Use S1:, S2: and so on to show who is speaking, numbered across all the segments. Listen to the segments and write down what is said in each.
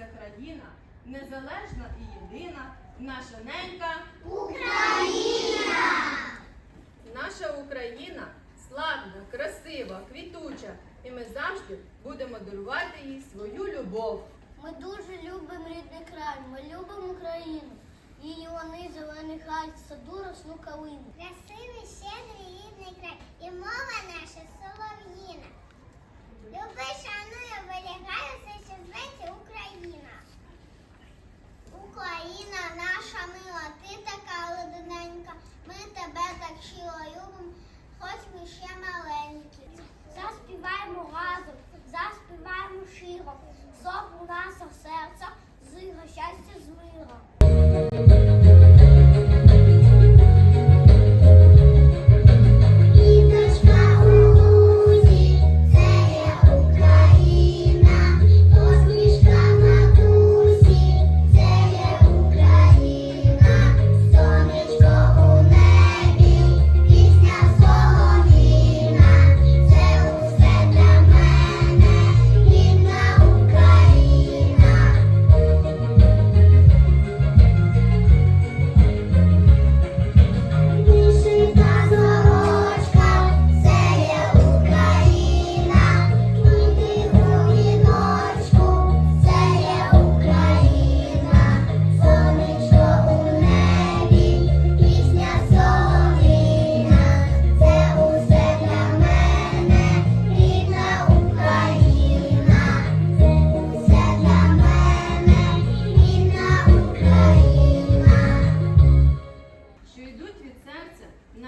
S1: ця країна, незалежна і єдина, наша ненька Україна! Наша Україна славна, красива, квітуча, і ми завжди будемо дарувати їй свою любов.
S2: Ми дуже любимо рідний край, ми любимо Україну. Її вони зелений хай, саду росну калину.
S3: Красивий, щедрий рідний край, і мова наша солов'їна. Люби, шаную, вилягаю,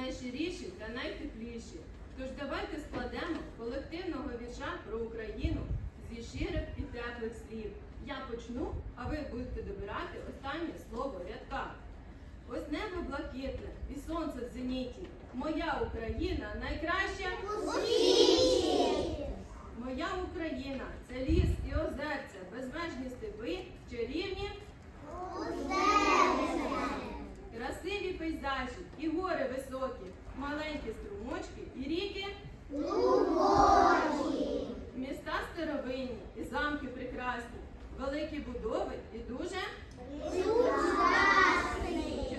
S1: найщиріші та найтепліші. Тож давайте складемо колективного вірша про Україну зі щирих і теплих слів. Я почну, а ви будете добирати останнє слово рядка. Ось небо блакитне і сонце в зеніті. Моя Україна найкраща. Моя Україна це ліс і озерця, безмежні степи, чарівні. Пейзажі і гори високі, маленькі струмочки і ріки. Міста старовинні і замки прекрасні, великі будови і дуже сучасні.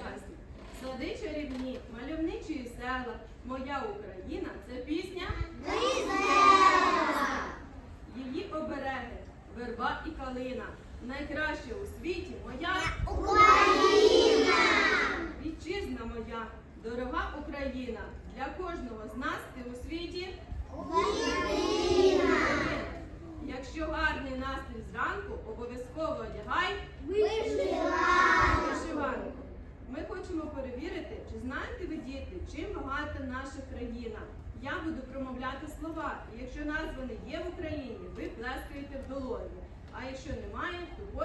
S1: Сади чарівні, мальовничі і села. Моя Україна це пісня. Її обереги, верба і калина. Найкраще у світі моя
S3: Україна!
S1: вітчизна моя, дорога Україна. Для кожного з нас ти у світі
S3: Україна!
S1: обов'язково одягай вишиванку. Ми хочемо перевірити, чи знаєте ви діти, чим багата наша країна. Я буду промовляти слова, і якщо назва не є в Україні, ви плескаєте в долоні. А якщо немає, то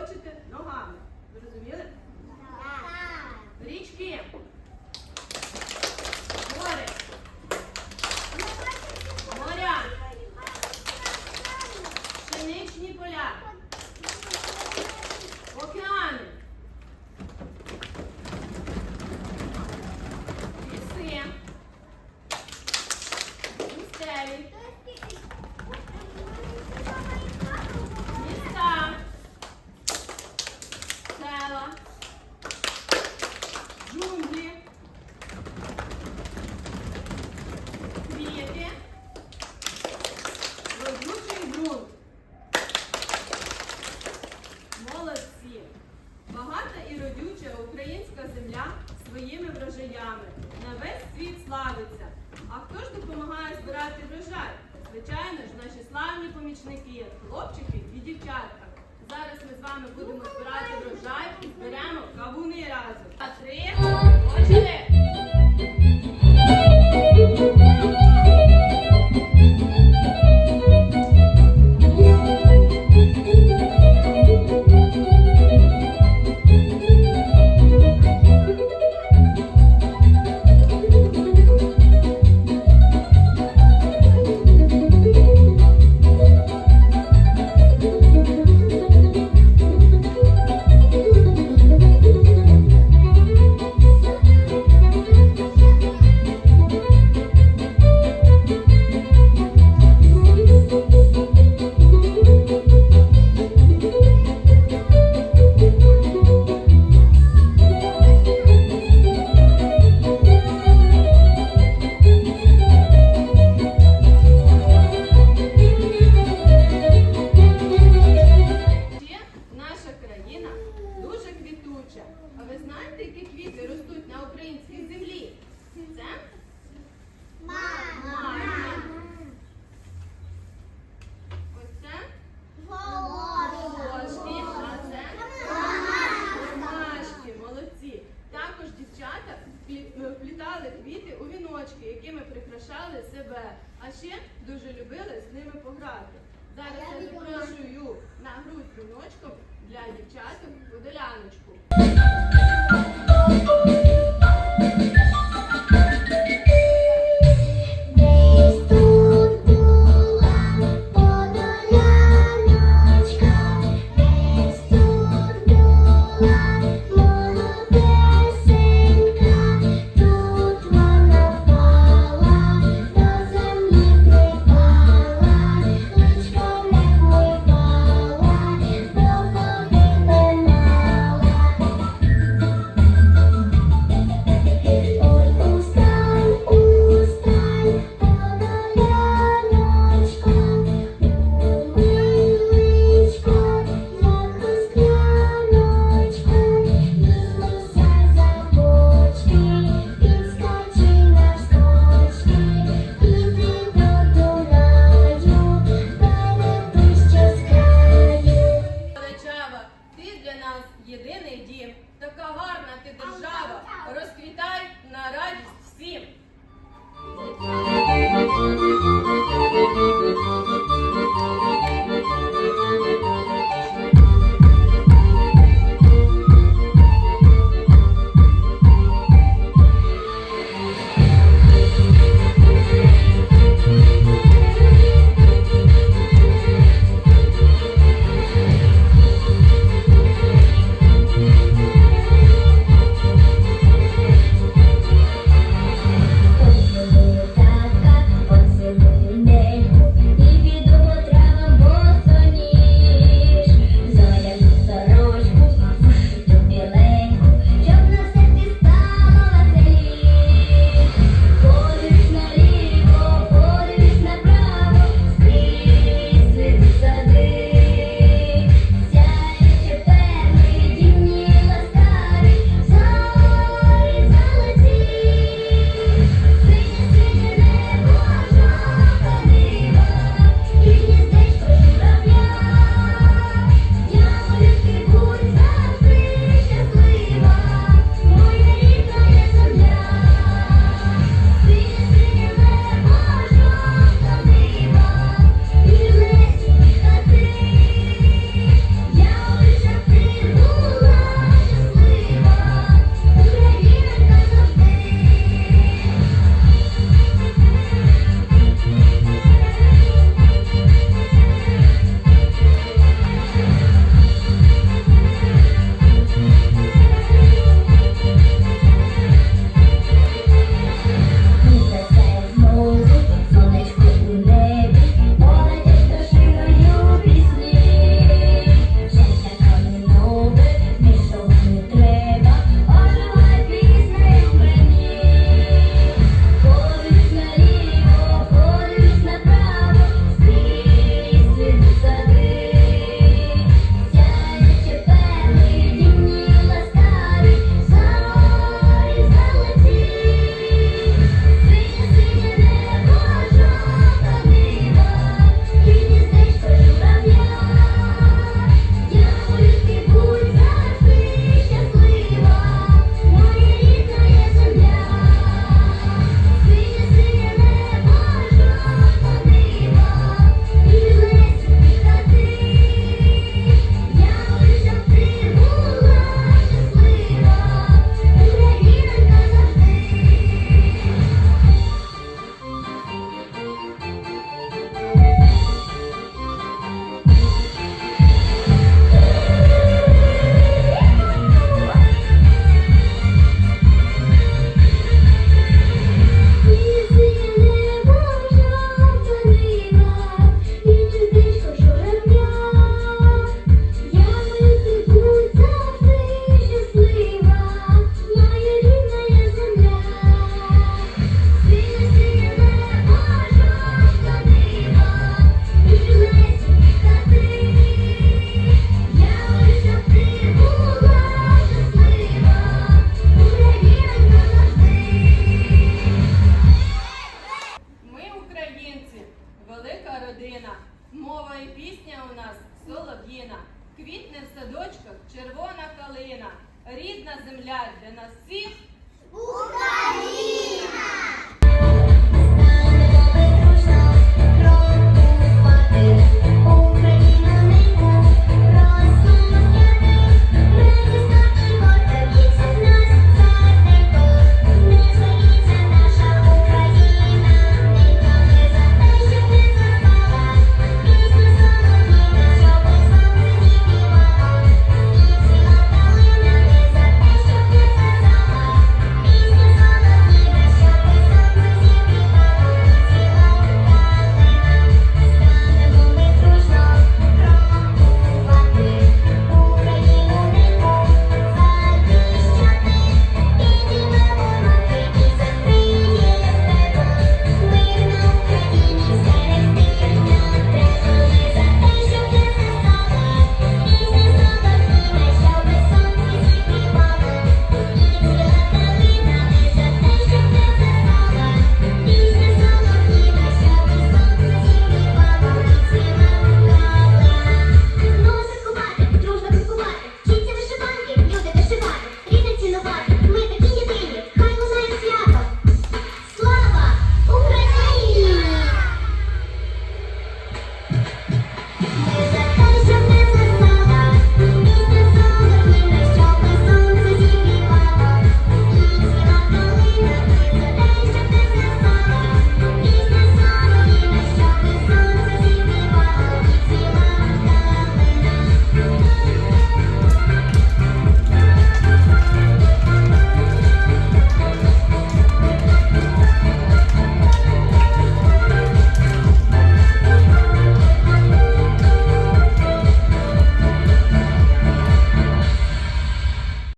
S1: наші славні помічники, хлопчики і дівчатка. Зараз ми з вами будемо збирати врожай і зберемо кавуни разом. А три, почали! Вплітали квіти у віночки, якими прикрашали себе. А ще дуже любили з ними пограти. Зараз я запрошую на грудь віночком для дівчаток подоляночку.